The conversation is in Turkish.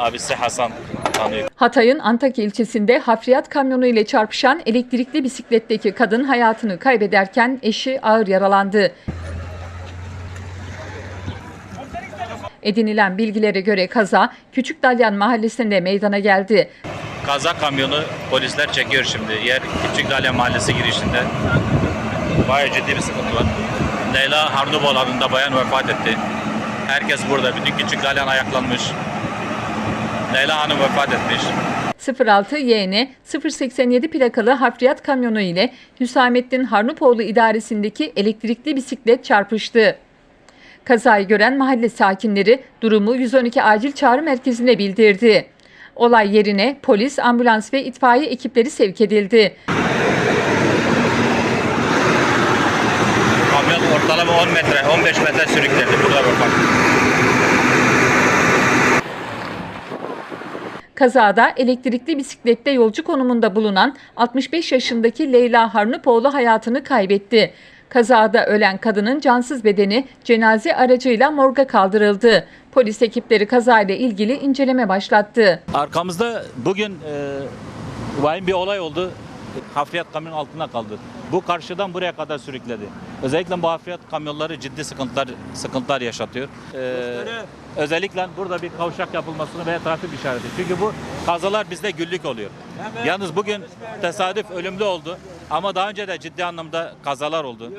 abisi Hasan tanıyor. Hatay'ın Antakya ilçesinde hafriyat kamyonu ile çarpışan elektrikli bisikletteki kadın hayatını kaybederken eşi ağır yaralandı. Edinilen bilgilere göre kaza Küçük Dalyan mahallesinde meydana geldi. Kaza kamyonu polisler çekiyor şimdi. Yer Küçük Dalya Mahallesi girişinde. Bayağı ciddi bir sıkıntı var. Leyla Harnubol adında bayan vefat etti. Herkes burada. Bütün Küçük Dalyan ayaklanmış. Leyla Hanım vefat etmiş. 06 YN 087 plakalı hafriyat kamyonu ile Hüsamettin Harnupoğlu idaresindeki elektrikli bisiklet çarpıştı. Kazayı gören mahalle sakinleri durumu 112 acil çağrı merkezine bildirdi. Olay yerine polis, ambulans ve itfaiye ekipleri sevk edildi. Kamyon ortalama 10 metre, 15 metre sürükledi. Burada vefat. Kazada elektrikli bisiklette yolcu konumunda bulunan 65 yaşındaki Leyla Harnupoğlu hayatını kaybetti. Kazada ölen kadının cansız bedeni cenaze aracıyla morga kaldırıldı. Polis ekipleri kazayla ilgili inceleme başlattı. Arkamızda bugün e, vahim bir olay oldu. Hafriyat kamyon altına kaldı. Bu karşıdan buraya kadar sürükledi. Özellikle bu hafriyat kamyonları ciddi sıkıntılar sıkıntılar yaşatıyor. E, özellikle burada bir kavşak yapılmasını veya trafik işareti. Çünkü bu kazalar bizde güllük oluyor. Yalnız bugün tesadüf ölümlü oldu. Ama daha önce de ciddi anlamda kazalar oldu.